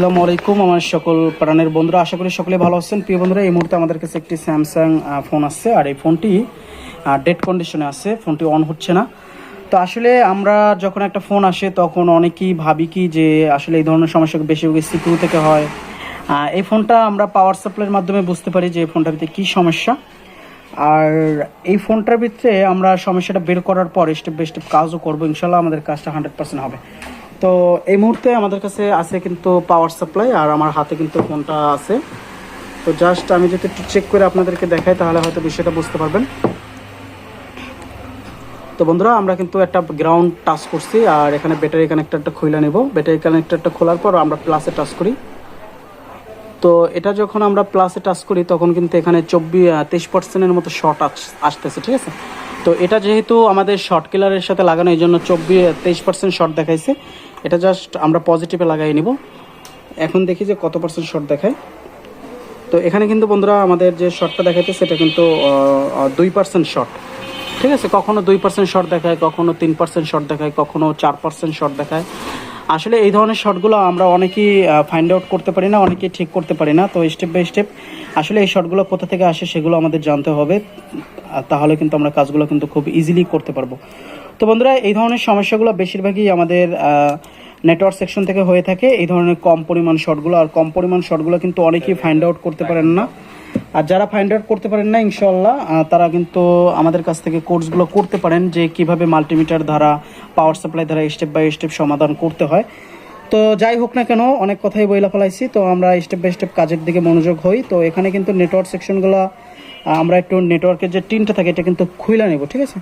আসসালামু আলাইকুম, আমার সকল প্রাণের বন্ধুরা, আশা করি সকলে ভালো আছেন। প্রিয় বন্ধুরা, এই মুহূর্তে আমাদের কাছে একটি স্যামসাং ফোন আসছে আর এই ফোনটি ডেড কন্ডিশনে আছে ফোনটি অন হচ্ছে না। তো আসলে আমরা যখন একটা ফোন আসে, তখন অনেকেই ভাবি কি যে আসলে এই ধরনের সমস্যা বেশিরভাগ সিপিউ থেকে হয়। এই ফোনটা আমরা পাওয়ার সাপ্লাইয়ের মাধ্যমে বুঝতে পারি যে ফোনটার ভিতরে কী সমস্যা। আর এই ফোনটার ভিতরে আমরা সমস্যাটা বের করার পর স্টেপ বাই স্টেপ কাজও করব, ইনশাল্লাহ আমাদের কাজটা হান্ড্রেড পার্সেন্ট হবে। তো এই মুহূর্তে আমাদের কাছে আছে কিন্তু পাওয়ার সাপ্লাই আর আমার হাতে কিন্তু ফোনটা আছে। তো জাস্ট আমি যদি একটু চেক করে আপনাদেরকে দেখাই, তাহলে হয়তো বিষয়টা বুঝতে পারবেন। তো বন্ধুরা, আমরা কিন্তু একটা গ্রাউন্ড টাচ করছি আর এখানে ব্যাটারি কানেক্টরটা খুলে নেব। ব্যাটারি কানেক্টরটা খোলার পর আমরা প্লাসে টাচ করি। তো এটা যখন আমরা প্লাসে টাচ করি, তখন কিন্তু এখানে চব্বিশ তেইশ পার্সেন্টের মতো শর্ট আসতেছে, ঠিক আছে? তো এটা যেহেতু আমাদের শর্ট কিলারের সাথে লাগানো এই জন্য চব্বিশ তেইশ পার্সেন্ট শর্ট দেখাইছে। এটা জাস্ট আমরা পজিটিভে লাগাই নিব। এখন দেখি যে কত পার্সেন্ট শর্ট দেখায়। তো এখানে কিন্তু বন্ধুরা আমাদের যে শর্টটা দেখাইছে, সেটা কিন্তু দুই পার্সেন্ট শর্ট ঠিক আছে? কখনো দুই পার্সেন্ট শর্ট দেখায়, কখনো তিন পার্সেন্ট শর্ট দেখায়, কখনো চার পার্সেন্ট শর্ট দেখায়। আসলে এই ধরনের শটগুলো আমরা অনেকেই ফাইন্ড আউট করতে পারি না, অনেকেই ঠিক করতে পারি না। তো স্টেপ বাই স্টেপ আসলে এই শটগুলো কোথা থেকে আসে সেগুলো আমাদের জানতে হবে। তাহলে কিন্তু আমরা কাজগুলো কিন্তু খুব ইজিলি করতে পারব। তো বন্ধুরা, এই ধরনের সমস্যাগুলো বেশিরভাগই আমাদের নেটওয়ার্ক সেকশন থেকে হয়ে থাকে। এই ধরনের কম পরিমাণ শটগুলো আর কম পরিমাণ শর্টগুলো কিন্তু অনেকেই ফাইন্ড আউট করতে পারেন না। আর যারা ফাইন্ড আউট করতে পারেন না ইনশাল্লাহ তারা কিন্তু আমাদের কাছ থেকে কোর্সগুলো করতে পারেন যে কীভাবে মাল্টিমিটার দ্বারা পাওয়ার সাপ্লাই দ্বারা স্টেপ বাই স্টেপ সমাধান করতে হয়। তো যাই হোক না কেন, অনেক কথাই বইলা ফেলাইছি। তো আমরা স্টেপ বাই স্টেপ কাজের দিকে মনোযোগ হই। তো এখানে কিন্তু নেটওয়ার্ক সেকশনগুলো আমরা একটু নেটওয়ার্কের যে টিনটা থাকে, এটা কিন্তু খুইলা নেব, ঠিক আছে?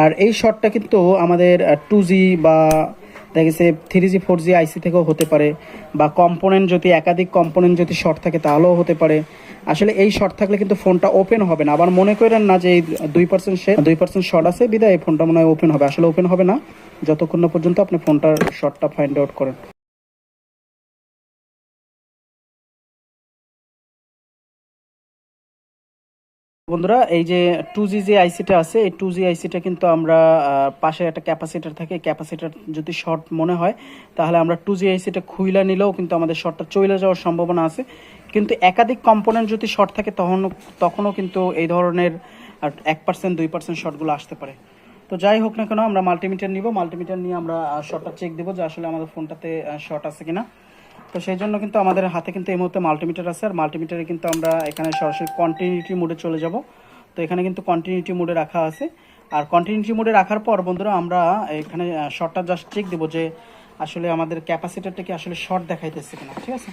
আর এই শর্টটা কিন্তু আমাদের টু বা দেখা গেছে থ্রি জি ফোর জি আইসি থেকেও হতে পারে, বা কম্পোনেন্ট যদি, একাধিক কম্পোনেন্ট যদি শর্ট থাকে, তাহলেও হতে পারে। আসলে এই শর্ট থাকলে কিন্তু ফোনটা ওপেন হবে না। আবার মনে করেন না যে এই দুই পার্সেন্ট দুই পার্সেন্ট শর্ট আছে, বিদায়, এই ফোনটা মনে হয় ওপেন হবে। আসলে ওপেন হবে না। যতক্ষণ না পর্যন্ত আপনি ফোনটার শর্টটা ফাইন্ড আউট করেন। বন্ধুরা, এই যে টু জি যে আইসিটা আছে, এই টু জি আইসিটা কিন্তু আমরা পাশে একটা ক্যাপাসিটার থাকে। ক্যাপাসিটার যদি শর্ট মনে হয়, তাহলে আমরা টু জি আইসিটা খুইলা নিলেও কিন্তু আমাদের শর্টটা চলে যাওয়ার সম্ভাবনা আছে। কিন্তু একাধিক কম্পোনেন্ট যদি শর্ট থাকে, তখন, তখনও কিন্তু এই ধরনের এক পার্সেন্ট দুই পার্সেন্ট শর্টগুলো আসতে পারে। তো যাই হোক না কেন, আমরা মাল্টিমিটার নিব। মাল্টিমিটার নিয়ে আমরা শর্টটা চেক দেবো যে আসলে আমাদের ফোনটাতে শর্ট আছে কিনা। তো সেই জন্য কিন্তু আমাদের হাতে কিন্তু এই মুহূর্তে মাল্টিমিটার আছে আর মাল্টিমিটারে কিন্তু আমরা এখানে সরাসরি কন্টিনিউটি মোডে চলে যাব। তো এখানে কিন্তু কন্টিনিউটি মোডে রাখা আছে। আর কন্টিনিউটি মোডে রাখার পর বন্ধুরা আমরা এখানে শর্টটা জাস্ট চেক দেবো যে আসলে আমাদের ক্যাপাসিটারটা কি আসলে শর্ট দেখাইতেছে কিনা, ঠিক আছে?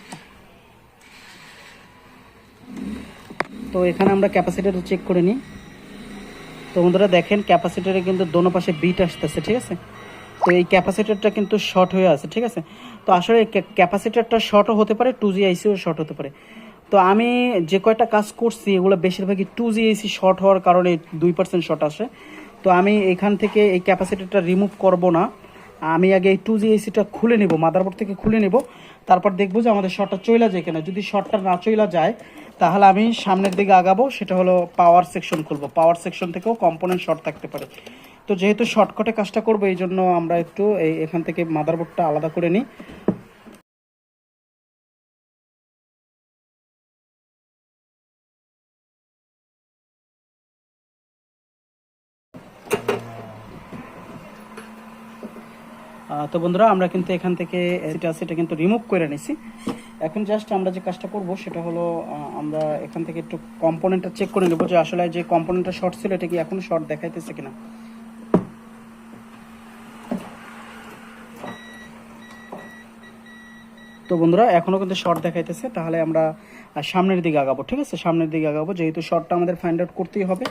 তো এখানে আমরা ক্যাপাসিটারটা চেক করে নিই। তো বন্ধুরা দেখেন ক্যাপাসিটারে কিন্তু দোনো পাশে বিট আসতেছে, ঠিক আছে? তো এই ক্যাপাসিটারটা কিন্তু শর্ট হয়ে আছে, ঠিক আছে? তো আসলে ক্যাপাসিটারটা শর্টও হতে পারে টু জি আইসিও শর্ট হতে পারে। তো আমি যে কয়টা কাজ করছি, এগুলো বেশিরভাগই টু জি আইসি শর্ট হওয়ার কারণে দুই পার্সেন্ট শর্ট আসে। তো আমি এখান থেকে এই ক্যাপাসিটারটা রিমুভ করব না। আমি আগে এই টু জি এসিটা খুলে নিব মাদারবোর্ড থেকে খুলে নিব। তারপর দেখব যে আমাদের শর্টটা চইলা যায় কিনা। যদি শর্টটা না চইলা যায়, তাহলে আমি সামনের দিকে আগাবো, সেটা হলো পাওয়ার সেকশন খুলবো। পাওয়ার সেকশন থেকেও কম্পোনেন্ট শর্ট থাকতে পারে। তো যেহেতু শর্টকাটে কাজটা করব, এই জন্য আমরা একটু এই এখান থেকে মাদারবোর্ডটা আলাদা করে নিই। তো বন্ধুরা, আমরা কিন্তু এখান থেকে এটা সেটা কিন্তু রিমুভ করে নিছি। এখন জাস্ট আমরা যে কাজটা করব, সেটা হলো আমরা এখান থেকে একটু কম্পোনেন্টটা চেক করে নেব যে আসলে যে কম্পোনেন্টটা শর্ট ছিল, এটা কি এখনও শর্ট দেখাইতেছে কিনা। তো বন্ধুরা এখনও কিন্তু শর্ট দেখাইতেছে, তাহলে আমরা সামনের দিকে আগাবো, ঠিক আছে? সামনের দিকে আগাবো, যেহেতু শর্টটা আমাদের ফাইন্ড আউট করতেই হবে।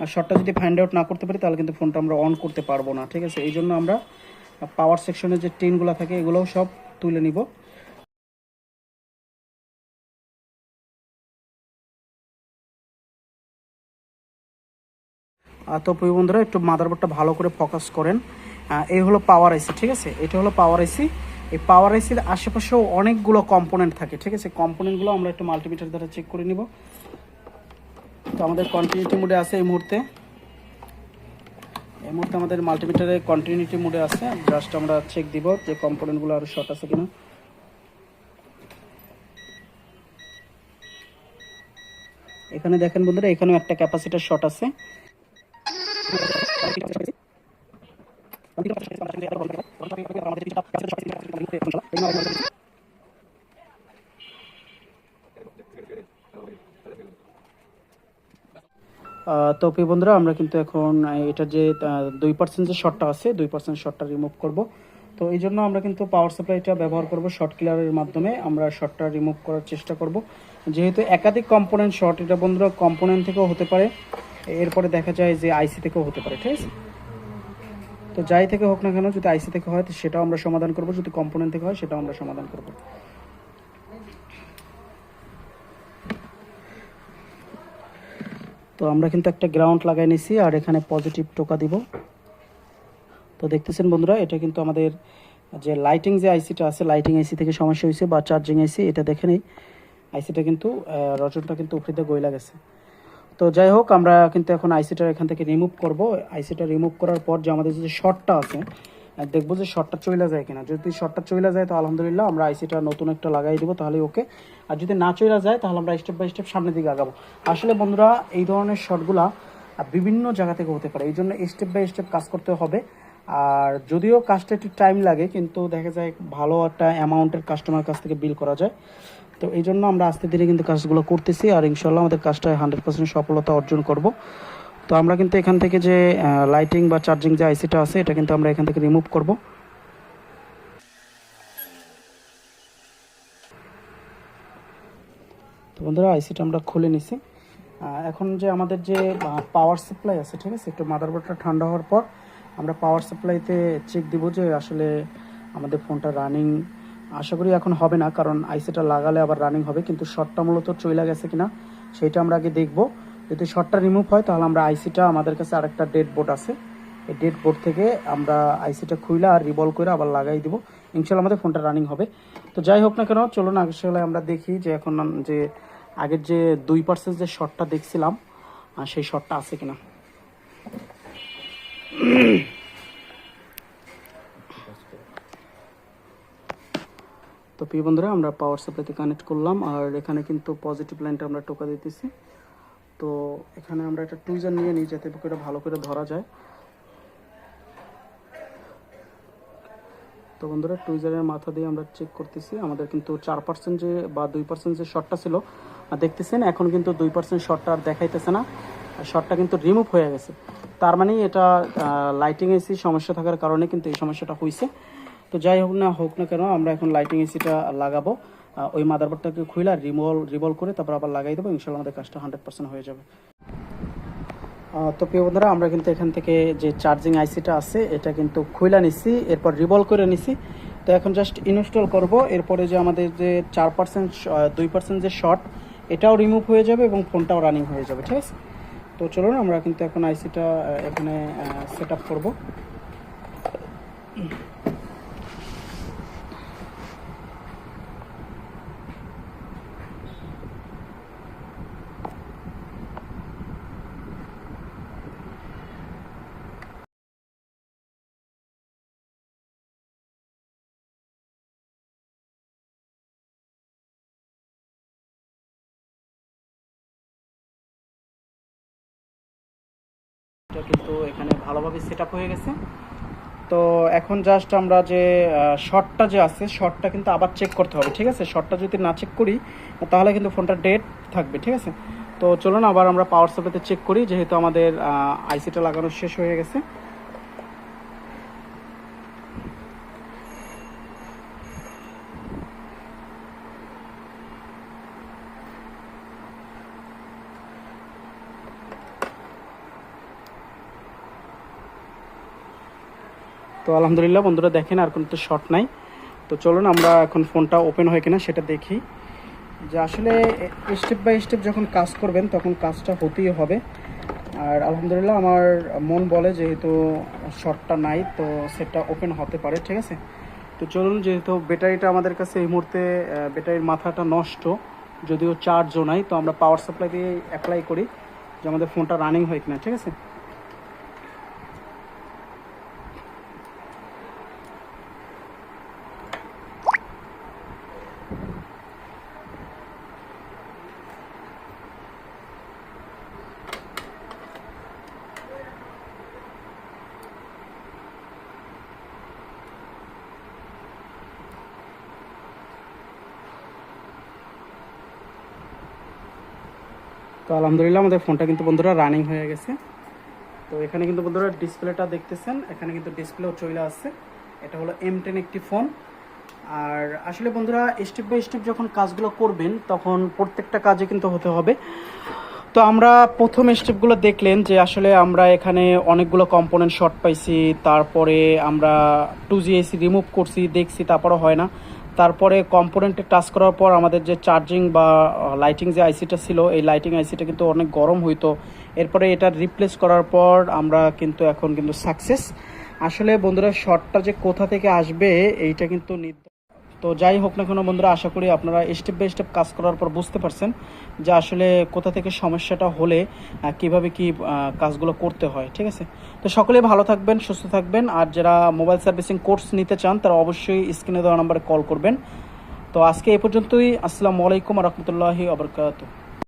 আর শর্টটা যদি ফাইন্ড আউট না করতে পারি, তাহলে কিন্তু ফোনটা আমরা অন করতে পারব না, ঠিক আছে? এই জন্য আমরা পাওয়ার সেকশনে যে টিনগুলো থাকে, এগুলোও সব তুলে নিব। তো প্রিয় বন্ধুরা, একটু মাদারবোর্ডটা ভালো করে ফোকাস করেন। এই হলো পাওয়ার আইসি ঠিক আছে? এটা হলো পাওয়ার আইসি এই পাওয়ার আইসির আশেপাশেও অনেকগুলো কম্পোনেন্ট থাকে, ঠিক আছে? কম্পোনেন্টগুলো আমরা একটু মাল্টিমিটার দ্বারা চেক করে নিব। তো আমাদের কন্টিনিউটি মোডে আছে এই মুহূর্তে। এই মুহূর্তে আমাদের মাল্টিমিটারে কন্টিনিউটি মোডে আছে। জাস্ট আমরা চেক দিব যে কম্পোনেন্টগুলো আরও শর্ট আছে কিনা। এখানে দেখেন বন্ধুরা, এখানেও একটা ক্যাপাসিটার শর্ট আছে। তো প্রিয় বন্ধুরা, আমরা কিন্তু এখন এটা যে দুই পার্সেন্ট যে শটটা আছে, দুই পার্সেন্ট শটটা রিমুভ করব। তো এই জন্য আমরা কিন্তু পাওয়ার সাপ্লাইটা ব্যবহার করব শর্ট ক্লিয়ারের মাধ্যমে। আমরা শর্টটা রিমুভ করার চেষ্টা করব। যেহেতু একাধিক কম্পোনেন্ট শর্ট এটা বন্ধুরা কম্পোনেন্ট থেকেও হতে পারে। এরপরে দেখা যায় যে আইসি থেকেও হতে পারে, ঠিক আছে? তো যাই থেকে হোক না কেন যদি আইসি থেকে হয় সেটাও আমরা সমাধান করব। যদি কম্পোনেন্ট থেকে হয় সেটাও আমরা সমাধান করব। তো আমরা কিন্তু একটা গ্রাউন্ড লাগাই নিছি আর এখানে পজিটিভ টোকা দিব। তো দেখতেছেন বন্ধুরা এটা কিন্তু আমাদের যে লাইটিং যে আইসিটা আছে লাইটিং আইসি থেকে সমস্যা হয়েছে বা চার্জিং আইসি এটা দেখে নেই। আইসিটা কিন্তু আহ, রজনটা কিন্তু উপরে দিয়ে গইলা গেছে। তো যাই হোক, আমরা কিন্তু এখন আইসিটা এখান থেকে রিমুভ করব। আইসিটা রিমুভ করার পর যে আমাদের যে শর্টটা আছে দেখব যে শর্টটা চইলা যায় কিনা। যদি শর্টটা চইলা যায়, তো আলহামদুলিল্লাহ আমরা আইসিটা নতুন একটা লাগাই দেবো, তাহলে ওকে আর যদি না চইলা যায়, তাহলে আমরা স্টেপ বাই স্টেপ সামনের দিকে আগাবো। আসলে বন্ধুরা, এই ধরনের শর্টগুলা বিভিন্ন জায়গা থেকে হতে পারে। এই জন্য স্টেপ বাই স্টেপ কাজ করতে হবে। আর যদিও কাজটা একটু টাইম লাগে, কিন্তু দেখা যায় ভালো একটা অ্যামাউন্টের কাস্টমার কাছ থেকে বিল করা যায়। তো এই জন্য আমরা আস্তে ধীরে কিন্তু কাজগুলো করতেছি আর ইনশাল্লাহ আমাদের কাজটা হান্ড্রেড পার্সেন্ট সফলতা অর্জন করব। তো আমরা কিন্তু এখান থেকে যে লাইটিং বা চার্জিং যে আইসিটা আছে, এটা কিন্তু আমরা এখান থেকে রিমুভ করব। তো বন্ধুরা আইসিটা আমরা খুলে নিছি। এখন যে আমাদের যে পাওয়ার সাপ্লাই আছে, ঠিক আছে? একটু মাদারবোর্ডটা ঠান্ডা হওয়ার পর আমরা পাওয়ার সাপ্লাইতে চেক দিব যে আসলে আমাদের ফোনটা রানিং আশা করি এখন হবে না, কারণ আইসিটা লাগালে আবার রানিং হবে, কিন্তু শর্টটা মূলত চইলা গেছে কিনা সেইটা আমরা আগে দেখব। যদি শর্টটা রিমুভ হয়, তাহলে আমরা আইসিটা আমাদের কাছে আরেকটা ডেড বোর্ড আছে। এই ডেড বোর্ড থেকে আমরা আইসিটা খুইলা আর রিভলভ করে আবার লাগাই দিব। ইনশাল্লাহ আমাদের ফোনটা রানিং হবে। তো যাই হোক না কেন, চলুন আসলে আমরা দেখি যে এখন যে আগের যে দুই পার্সেন্ট যে শর্টটা দেখছিলাম সেই শর্টটা আছে কিনা। তো প্রিয় বন্ধুরা, আমরা পাওয়ার সাপ্লাইতে কানেক্ট করলাম, আর এখানে কিন্তু পজিটিভ লাইনটা আমরা টোকা দিতেছি। তো এখানে আমরা একটা টুইজার নিয়ে নিই যাতে করে ভালো করে ধরা যায়। তো বন্ধুরা টুইজারের মাথা দিয়ে আমরা চেক করতেছি। আমাদের কিন্তু চার পার্সেন্ট যে বা দুই পার্সেন্ট যে শর্টটা ছিল দেখতেছেন, এখন কিন্তু দুই পার্সেন্ট শর্টটা আর দেখাইতেছে না। শর্টটা কিন্তু রিমুভ হয়ে গেছে। তার মানে এটা লাইটিং এসি সমস্যা থাকার কারণে কিন্তু এই সমস্যাটা হয়েছে তো যাই হোক না হোক না কেন, আমরা এখন লাইটিং এসিটা লাগাবো। ওই মাদারবোর্ডটাকে খুইলা রিমল রিভল করে তারপর আবার লাগাই দেবো, ইনশাল্লাহ আমাদের কাজটা হান্ড্রেড পার্সেন্ট হয়ে যাবে। তো প্রিয় বন্ধুরা, আমরা কিন্তু এখান থেকে যে চার্জিং আইসিটা আছে, এটা কিন্তু খুইলা নিছি, এরপর রিভল করে নিছি। তো এখন জাস্ট ইনস্টল করব, এরপরে যে আমাদের যে চার পার্সেন্ট দুই পার্সেন্ট যে শর্ট এটাও রিমুভ হয়ে যাবে এবং ফোনটাও রানিং হয়ে যাবে, ঠিক আছে? তো চলুন, আমরা কিন্তু এখন আইসিটা এখানে সেট আপ করব। এটা কিন্তু এখানে ভালোভাবে সেট হয়ে গেছে। তো এখন জাস্ট আমরা যে শর্টটা যে আছে শর্টটা কিন্তু আবার চেক করতে হবে, ঠিক আছে? শর্টটা যদি না চেক করি, তাহলে কিন্তু ফোনটা ডেট থাকবে, ঠিক আছে? তো চলুন আবার আমরা পাওয়ার সাপ্লাইতে চেক করি, যেহেতু আমাদের আইসিটা লাগানো শেষ হয়ে গেছে। তো আলহামদুলিল্লাহ, বন্ধুরা দেখেন আর কোনো তো শর্ট নাই। তো চলুন আমরা এখন ফোনটা ওপেন হয় কিনা সেটা দেখি। যে আসলে স্টেপ বাই স্টেপ যখন কাজ করবেন, তখন কাজটা হতেই হবে। আর আলহামদুলিল্লাহ আমার মন বলে যেহেতু শর্টটা নাই, তো সেটা ওপেন হতে পারে, ঠিক আছে? তো চলুন, যেহেতু ব্যাটারিটা আমাদের কাছে এই মুহূর্তে ব্যাটারির মাথাটা নষ্ট, যদিও চার্জও নাই, তো আমরা পাওয়ার সাপ্লাই দিয়ে অ্যাপ্লাই করি যে আমাদের ফোনটা রানিং হয় কিনা, ঠিক আছে? তো আলহামদুলিল্লাহ আমাদের ফোনটা কিন্তু বন্ধুরা রানিং হয়ে গেছে। তো এখানে কিন্তু বন্ধুরা ডিসপ্লেটা দেখতেছেন, এখানে কিন্তু ডিসপ্লেও চলে আসছে। এটা হলো এম টেন একটি ফোন আর আসলে বন্ধুরা স্টেপ বাই স্টেপ যখন কাজগুলো করবেন, তখন প্রত্যেকটা কাজে কিন্তু হতে হবে। তো আমরা প্রথম স্টেপগুলো দেখলেন যে আসলে আমরা এখানে অনেকগুলো কম্পোনেন্ট শর্ট পাইছি, তারপরে আমরা টু জি জিএসি রিমুভ করছি, দেখছি, তারপরও হয় না। তারপরে কম্পোনেন্টে টাচ করার পর আমাদের যে চার্জিং বা লাইটিং যে আইসিটা ছিল, এই লাইটিং আইসিটা কিন্তু অনেক গরম হইতো। এরপরে এটা রিপ্লেস করার পর আমরা কিন্তু এখন কিন্তু সাকসেস আসলে বন্ধুরা শর্টটা যে কোথা থেকে আসবে, এইটা কিন্তু তো যাই হোক না কেন বন্ধুরা, আশা করি আপনারা স্টেপ বাই স্টেপ কাজ করার পর বুঝতে পারছেন যে আসলে কোথা থেকে সমস্যাটা হলে কীভাবে কি কাজগুলো করতে হয়, ঠিক আছে? তো সকলে ভালো থাকবেন, সুস্থ থাকবেন, আর যারা মোবাইল সার্ভিসিং কোর্স নিতে চান, তারা অবশ্যই স্ক্রিনে দেওয়া নাম্বারে কল করবেন। তো আজকে এ পর্যন্তই, আসসালামু আলাইকুম রহমতুল্লাহি আবরকাত